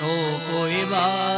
તો કોઈ વાત